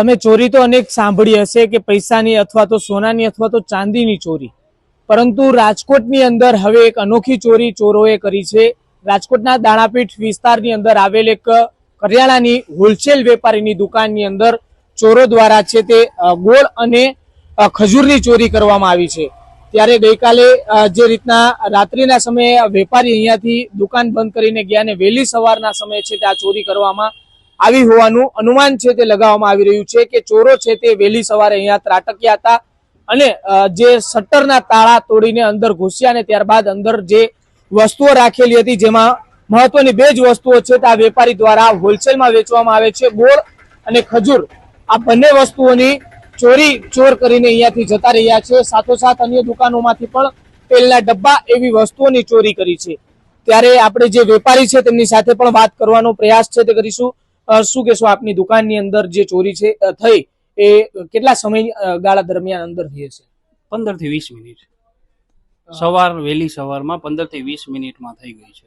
તમે ચોરી તો અનેક સાંભળી હશે કે પૈસાની અથવા તો સોનાની અથવા તો ચાંદીની ચોરી. પરંતુ રાજકોટની અંદર હવે એક અનોખી ચોરી ચોરોએ કરી છે. રાજકોટના દાણાપીઠ વિસ્તારની અંદર આવેલ એક કરિયાણાની હોલસેલ વેપારીની દુકાનની અંદર ચોરો દ્વારા છે તે ગોળ અને ખજૂરની ચોરી કરવામાં આવી છે. ત્યારે ગઈકાલે જે રીતના રાત્રિના સમયે વેપારી અહીંયાથી દુકાન બંધ કરીને ગયા અને વહેલી સવારના સમયે છે તે આ ચોરી કરવામાં આવી હોવાનું અનુમાન છે તે લગાવવામાં આવી રહ્યું છે કે ચોરો છે તે વહેલી સવારે અહીંયા ત્રાટક્યા હતા અને જે શટરના તાળા તોડીને અંદર ઘૂસ્યા અને ત્યારબાદ અંદર જે વસ્તુઓ રાખેલી હતી જેમાં મહત્વની બે જ વસ્તુઓ છે તે આ વેપારી દ્વારા હોલસેલમાં વેચવામાં આવે છે, ગોળ અને ખજૂર. આ બંને વસ્તુઓની ચોરી, ચોર કરીને અહીંયાથી જતા રહ્યા છે. સાથોસાથ અન્ય દુકાનોમાંથી પણ તેલના ડબ્બા એવી વસ્તુઓની ચોરી કરી છે. ત્યારે આપણે જે વેપારી છે તેમની સાથે પણ વાત કરવાનો પ્રયાસ છે તે કરીશું. શું કહેશો આપની દુકાનની અંદર જે ચોરી છે થઈ એ કેટલા સમય ગાળા દરમિયાન અંદર થઈ હશે? પંદરથી વીસ મિનિટ. સવાર વહેલી સવારમાં પંદરથી વીસ મિનિટમાં થઈ ગઈ છે.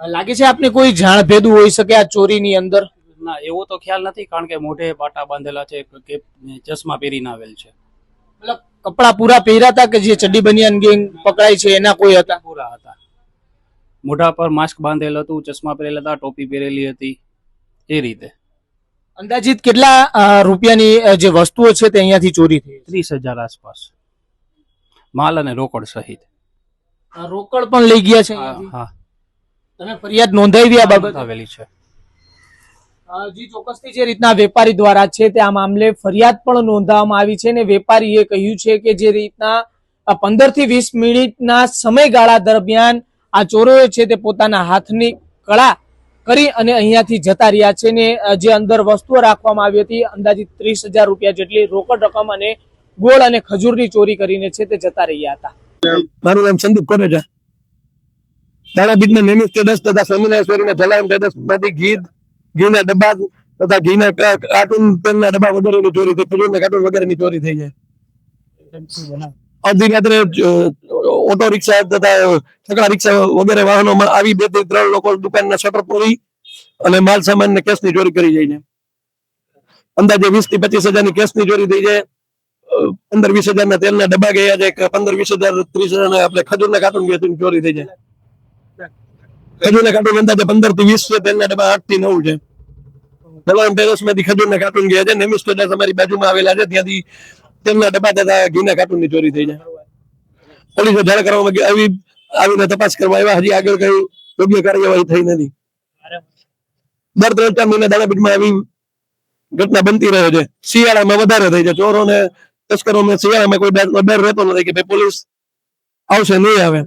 લાગે છે આપને કોઈ જાણ ભેદું હોઈ શકે આ ચોરીની અંદર? ના એવો તો ખ્યાલ નથી કારણ કે મોઢે પાટા બાંધેલા છે કે ચશ્મા પહેરીને આવેલ છે. મતલબ કપડા પૂરા પહેર્યા હતા કે જે ચડ્ડી બનિયાન ગેંગ પકડાય છે એના કોઈ હતા? પૂરા હતા. મોઢા પર માસ્ક બાંધેલ હતું ચશ્મા પહેરેલા હતા ટોપી પહેરેલી હતી. એ રીતે. અંદાજિત કેટલા રૂપિયાની જે વસ્તુઓ છે તે અહીંયાથી ચોરી થઈ ત્રીસ હજાર આસપાસ. માલ અને રોકડ સહિત. રોકડ પણ લઈ ગયા છે હા તમે ફરિયાદ નોંધાવી આ બાબત? આવેલી છે. જી ચોક્કસથી જે રીતના વેપારી દ્વારા છે તે આ મામલે ફરિયાદ પણ નોંધવામાં આવી છે અને વેપારીએ કહ્યું છે કે જે રીતના પંદરથી વીસ મિનિટના સમયગાળા દરમિયાન આ ચોરોએ છે તે પોતાના હાથની કળા કરી અને અહીંયાથી જતા રહ્યા છે ને જે અંદર વસ્તુઓ રાખવામાં આવી હતી અંદાજિત ત્રીસ હજાર રૂપિયા જેટલી રોકડ રકમ અને ગોળ અને ખજૂરની ચોરી કરીને છે તે જતા રહ્યા હતા. મારું નામ સંદીપ કોરેજા દાણા બીજના દસ તથા સ્વામિનારાયણમાંથી ઘી ઘીના ડબ્બા તથા ઘીના કાર્ટૂન તેલના ડબ્બા વગેરેની ચોરી થઈ કાર્ટૂન વગેરેની ચોરી થઈ જાય. અડધી રાત્રે ઓટો રિક્ષા તથા છકડા રિક્ષા વગેરે વાહનોમાં આવી બે ત્રણ લોકો દુકાનના શટર તોડી અને માલ સામાન ને કેશની ચોરી કરી જાય છે અંદાજે વીસથી પચીસ હજારની કેશની ચોરી થઈ છે પંદર વીસ હજારના તેલના ડબ્બા ગયા છે પંદર વીસ હજાર, ત્રીસ હજાર આપણે ખજૂરના કાર્ટૂન ગયા ચોરી થઈ છે ખજૂરના કાર્ટૂન અંદાજે પંદરથી વીસ છે, તેલના ડબ્બા આઠથી નવ છે. દલામ પેરસમાંથી ખજૂરના કાર્ટૂન ગયા છે નેમિસ અમારી બાજુમાં આવેલા છે, ત્યાંથી તેમના ડબ્બા તથા ઘીના કાર્ટૂનની ચોરી થઈ છે પોલીસે જાણ કરવામાં આવી આવીને તપાસ કરવા આવ્યા હજી આગળ કઈ યોગ્ય કાર્યવાહી થઈ નથી. દર ત્રણ ચાર મહિના દાણાપીઠમાં આવી ઘટના બનતી રહે છે. શિયાળામાં વધારે થઈ છે ચોરોને તસ્કરોને શિયાળામાં કોઈ ડર રહેતો નથી કે ભાઈ પોલીસ આવશે, નહીં આવે.